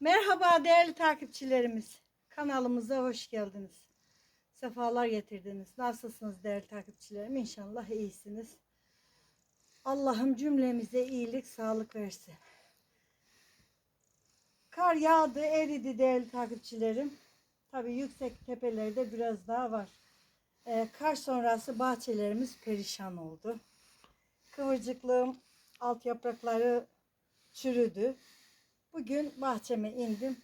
Merhaba değerli takipçilerimiz. Kanalımıza hoş geldiniz. Sefalar getirdiniz. Nasılsınız değerli takipçilerim? İnşallah iyisiniz. Allah'ım cümlemize iyilik, sağlık versin. Kar yağdı, eridi değerli takipçilerim. Tabii yüksek tepelerde biraz daha var. Ee, kar sonrası bahçelerimiz perişan oldu. Kıvırcıklığım, alt yaprakları çürüdü. Bugün bahçeme indim.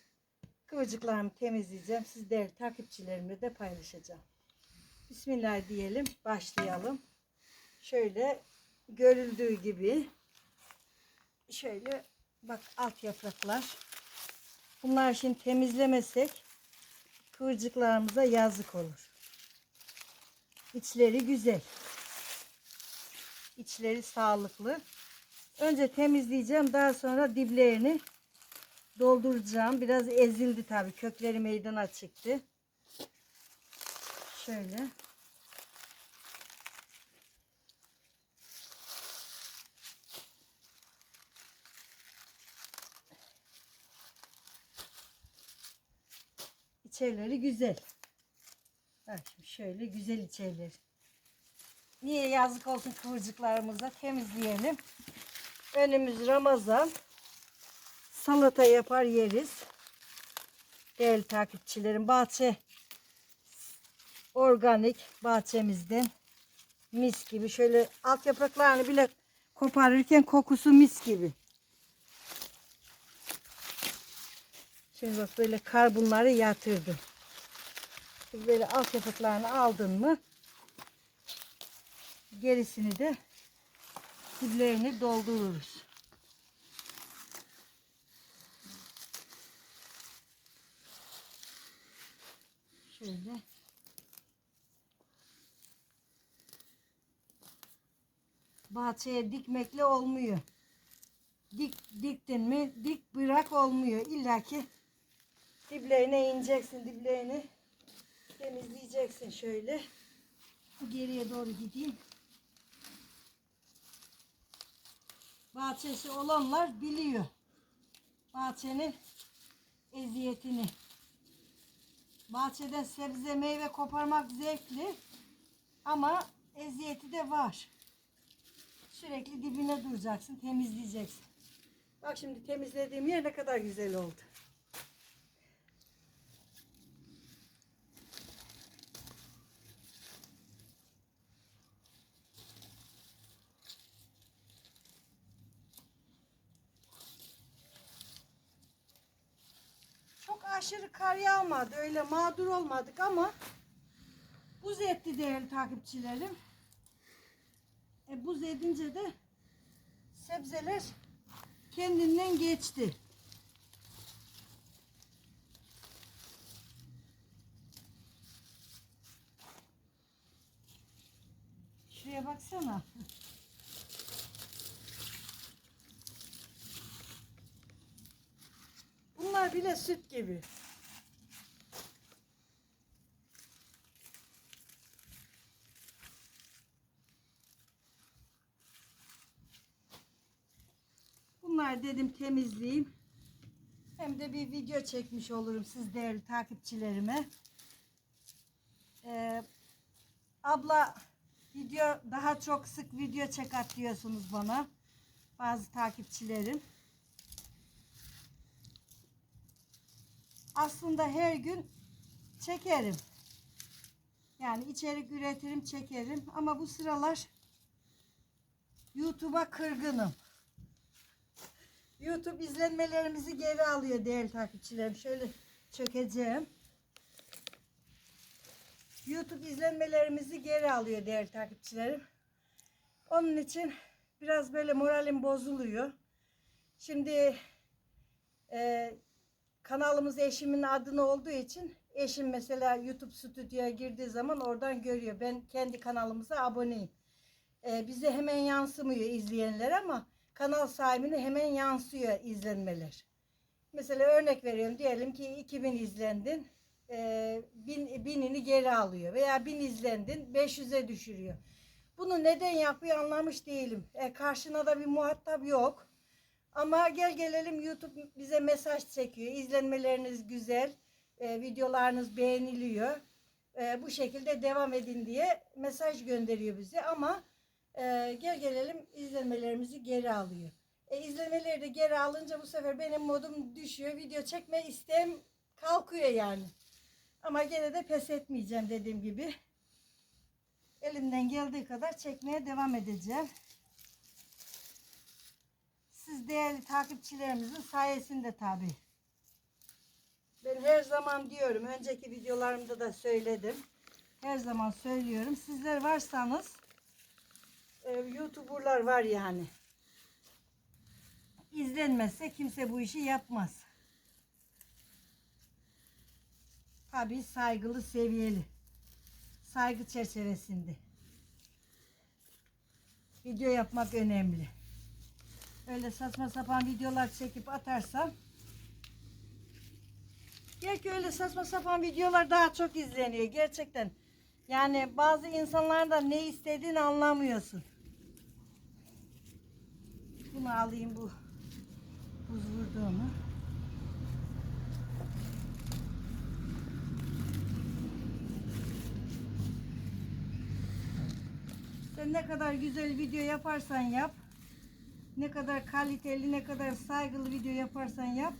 Kıvırcıklarımı temizleyeceğim. Siz değerli takipçilerimle de paylaşacağım. Bismillah diyelim. Başlayalım. Şöyle görüldüğü gibi şöyle bak alt yapraklar. Bunlar şimdi temizlemesek kıvırcıklarımıza yazık olur. İçleri güzel. İçleri sağlıklı. Önce temizleyeceğim. Daha sonra diplerini dolduracağım. Biraz ezildi tabii. Kökleri meydana çıktı. Şöyle. İçerileri güzel. Bak şimdi şöyle güzel içerileri. Niye yazık olsun kıvırcıklarımıza temizleyelim. Önümüz Ramazan. Salata yapar yeriz. Değerli takipçilerim bahçe organik bahçemizden mis gibi şöyle alt yapraklarını bile koparırken kokusu mis gibi. Şimdi bak böyle kar bunları yatırdı. Şimdi Böyle alt yapraklarını aldın mı gerisini de diplerini doldururuz. Şöyle. Bahçeye dikmekle olmuyor. Dik diktin mi dik bırak olmuyor. İlla ki ineceksin. Diplerini temizleyeceksin şöyle. Geriye doğru gideyim. Bahçesi olanlar biliyor. Bahçenin eziyetini. Bahçeden sebze meyve koparmak zevkli ama eziyeti de var. Sürekli dibine duracaksın, temizleyeceksin. Bak şimdi temizlediğim yer ne kadar güzel oldu. Çok aşırı kar yağmadı. Öyle mağdur olmadık ama buz etti değerli takipçilerim. E, buz edince de sebzeler kendinden geçti. Şuraya baksana. Bunlar bile süt gibi. Bunlar dedim temizleyeyim. Hem de bir video çekmiş olurum siz değerli takipçilerime. Ee, abla video daha çok sık video çek at diyorsunuz bana. Bazı takipçilerim. Aslında her gün çekerim. Yani içerik üretirim, çekerim. Ama bu sıralar YouTube'a kırgınım. YouTube izlenmelerimizi geri alıyor değerli takipçilerim. Şöyle çökeceğim. YouTube izlenmelerimizi geri alıyor değerli takipçilerim. Onun için biraz böyle moralim bozuluyor. Şimdi e, kanalımız eşimin adına olduğu için eşim mesela YouTube stüdyoya girdiği zaman oradan görüyor. Ben kendi kanalımıza aboneyim. Ee, bize hemen yansımıyor izleyenler ama kanal sahibine hemen yansıyor izlenmeler. Mesela örnek veriyorum diyelim ki 2000 izlendin e, bin, binini geri alıyor veya 1000 izlendin 500'e düşürüyor. Bunu neden yapıyor anlamış değilim. E, karşına da bir muhatap yok. Ama gel gelelim YouTube bize mesaj çekiyor. İzlenmeleriniz güzel, e, videolarınız beğeniliyor. E, bu şekilde devam edin diye mesaj gönderiyor bize. Ama e, gel gelelim izlenmelerimizi geri alıyor. E, izlemeleri de geri alınca bu sefer benim modum düşüyor. Video çekme isteğim kalkıyor yani. Ama gene de pes etmeyeceğim dediğim gibi. Elimden geldiği kadar çekmeye devam edeceğim. Siz değerli takipçilerimizin sayesinde tabi. Ben her zaman diyorum, önceki videolarımda da söyledim. Her zaman söylüyorum. Sizler varsanız e, YouTuber'lar var yani. İzlenmezse kimse bu işi yapmaz. Tabii saygılı, seviyeli. Saygı çerçevesinde. Video yapmak önemli. Öyle saçma sapan videolar çekip atarsam Belki öyle saçma sapan videolar daha çok izleniyor gerçekten. Yani bazı insanların da ne istediğini anlamıyorsun. Bunu alayım bu buz vurduğumu. Sen ne kadar güzel video yaparsan yap, ne kadar kaliteli, ne kadar saygılı video yaparsan yap,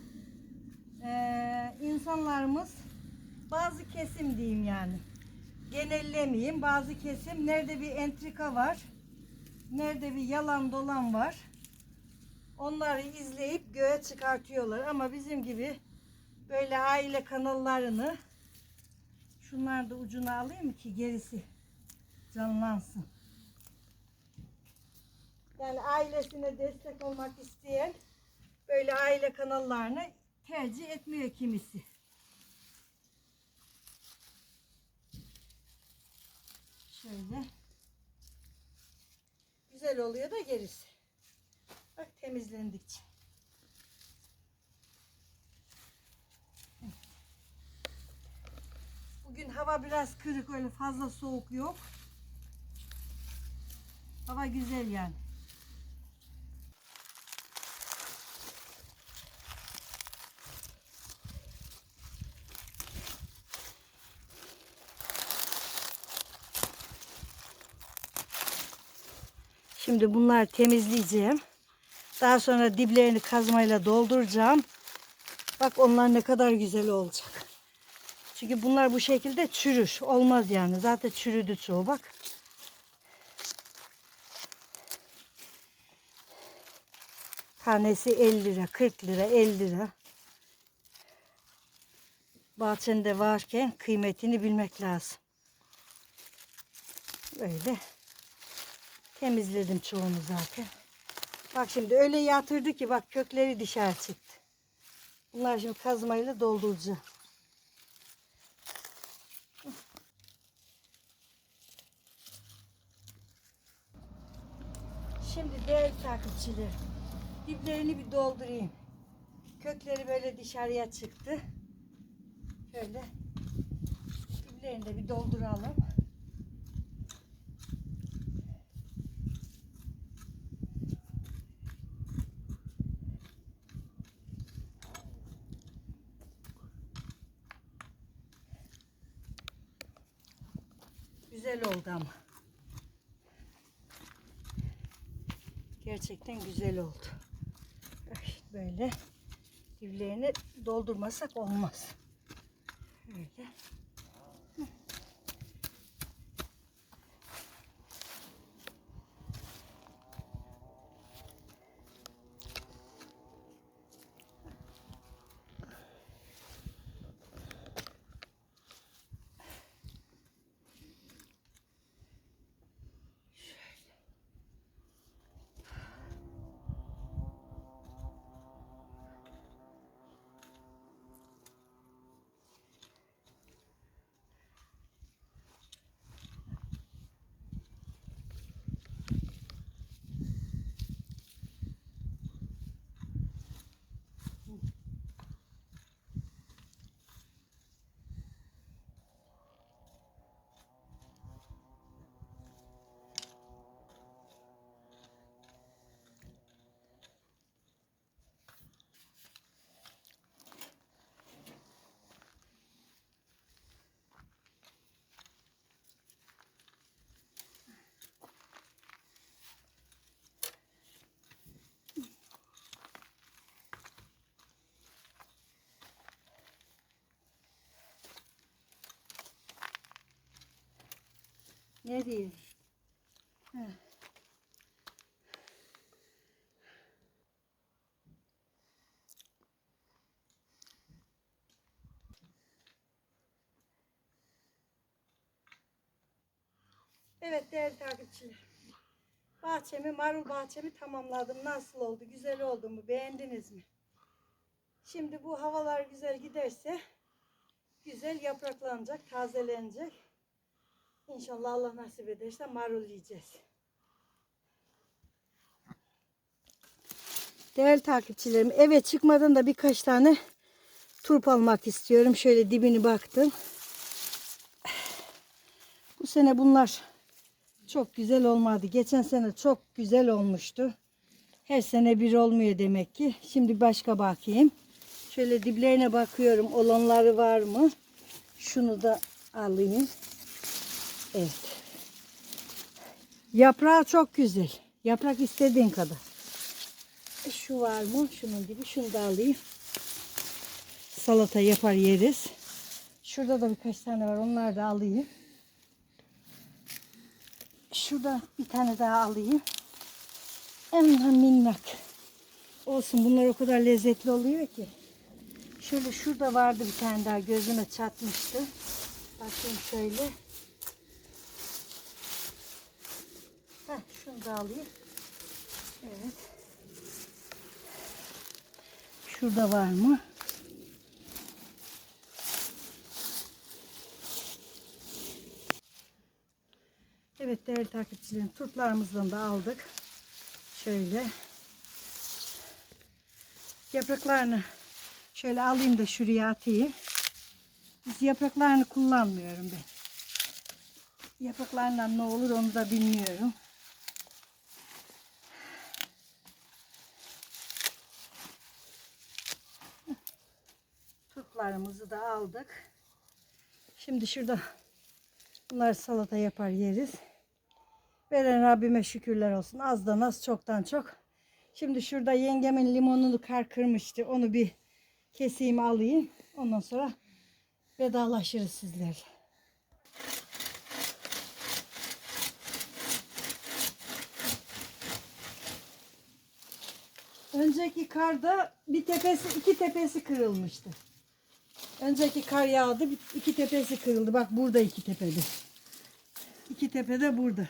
ee, insanlarımız bazı kesim diyeyim yani, genellemeyeyim, bazı kesim. Nerede bir entrika var, nerede bir yalan dolan var, onları izleyip göğe çıkartıyorlar. Ama bizim gibi böyle aile kanallarını şunlar da ucuna alayım ki gerisi canlansın. Yani ailesine destek olmak isteyen böyle aile kanallarını tercih etmiyor kimisi. Şöyle. Güzel oluyor da gerisi. Bak temizlendikçe. Bugün hava biraz kırık öyle fazla soğuk yok. Hava güzel yani. Şimdi bunları temizleyeceğim. Daha sonra diplerini kazmayla dolduracağım. Bak onlar ne kadar güzel olacak. Çünkü bunlar bu şekilde çürür. Olmaz yani. Zaten çürüdü çoğu bak. Tanesi 50 lira, 40 lira, 50 lira. Bahçende varken kıymetini bilmek lazım. Böyle temizledim çoğunu zaten. Bak şimdi öyle yatırdı ki bak kökleri dışarı çıktı. Bunlar şimdi kazmayla dolduracağım. Şimdi değerli takipçiler diplerini bir doldurayım. Kökleri böyle dışarıya çıktı. Şöyle diplerini de bir dolduralım. Güzel oldu ama. Gerçekten güzel oldu. Böyle diplerini doldurmasak olmaz. Ne diyeyim? Heh. Evet değerli takipçiler. Bahçemi, marul bahçemi tamamladım. Nasıl oldu? Güzel oldu mu? Beğendiniz mi? Şimdi bu havalar güzel giderse güzel yapraklanacak, tazelenecek. İnşallah Allah nasip ederse marul yiyeceğiz. Değerli takipçilerim eve çıkmadan da birkaç tane turp almak istiyorum. Şöyle dibini baktım. Bu sene bunlar çok güzel olmadı. Geçen sene çok güzel olmuştu. Her sene bir olmuyor demek ki. Şimdi başka bakayım. Şöyle diplerine bakıyorum. Olanları var mı? Şunu da alayım. Evet. Yaprağı çok güzel. Yaprak istediğin kadar. Şu var mı? Şunun gibi. Şunu da alayım. Salata yapar yeriz. Şurada da birkaç tane var. Onları da alayım. Şurada bir tane daha alayım. Hemen minnak. Olsun bunlar o kadar lezzetli oluyor ki. Şöyle şurada vardı bir tane daha gözüme çatmıştı. Bakayım şöyle. Heh, şunu. Evet. Şurada var mı? Evet değerli takipçilerim turplarımızdan da aldık. Şöyle. Yapraklarını şöyle alayım da şuraya atayım. Biz yapraklarını kullanmıyorum ben. Yapraklarından ne olur onu da bilmiyorum. Turplarımızı da aldık. Şimdi şurada bunlar salata yapar yeriz. Veren Rabbime şükürler olsun. Azdan az çoktan çok. Şimdi şurada yengemin limonunu kar kırmıştı. Onu bir keseyim alayım. Ondan sonra vedalaşırız sizlerle. Önceki karda bir tepesi, iki tepesi kırılmıştı. Önceki kar yağdı, iki tepesi kırıldı. Bak burada iki tepede. İki tepede burada.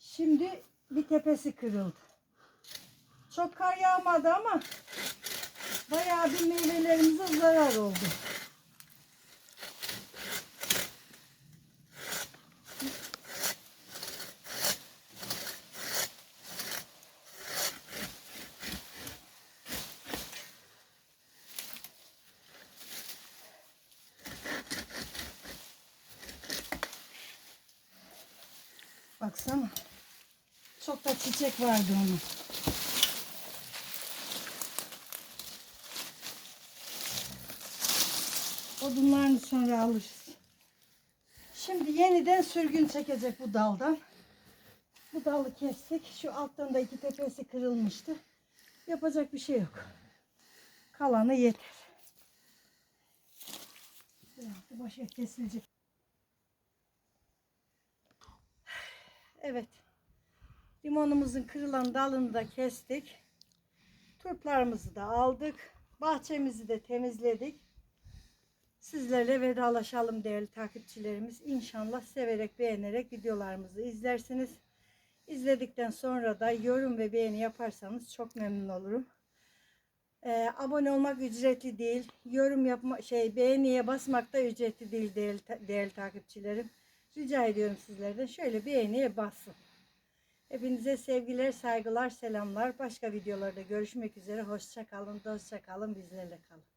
Şimdi bir tepesi kırıldı. Çok kar yağmadı ama bayağı bir meyvelerimize zarar oldu. Baksana. Çok da çiçek vardı onun. Odunlarını sonra alırız. Şimdi yeniden sürgün çekecek bu daldan. Bu dalı kestik. Şu alttan da iki tepesi kırılmıştı. Yapacak bir şey yok. Kalanı yeter. Biraz da başka kesilecek. Evet. Limonumuzun kırılan dalını da kestik. Turplarımızı da aldık. Bahçemizi de temizledik. Sizlerle vedalaşalım değerli takipçilerimiz. İnşallah severek beğenerek videolarımızı izlersiniz. İzledikten sonra da yorum ve beğeni yaparsanız çok memnun olurum. Ee, abone olmak ücretli değil. Yorum yapma şey beğeniye basmak da ücretli değil değerli, değerli takipçilerim. Rica ediyorum sizlerden şöyle beğeniye basın. Hepinize sevgiler, saygılar, selamlar. Başka videolarda görüşmek üzere. Hoşça kalın, dostça kalın, bizlerle kalın.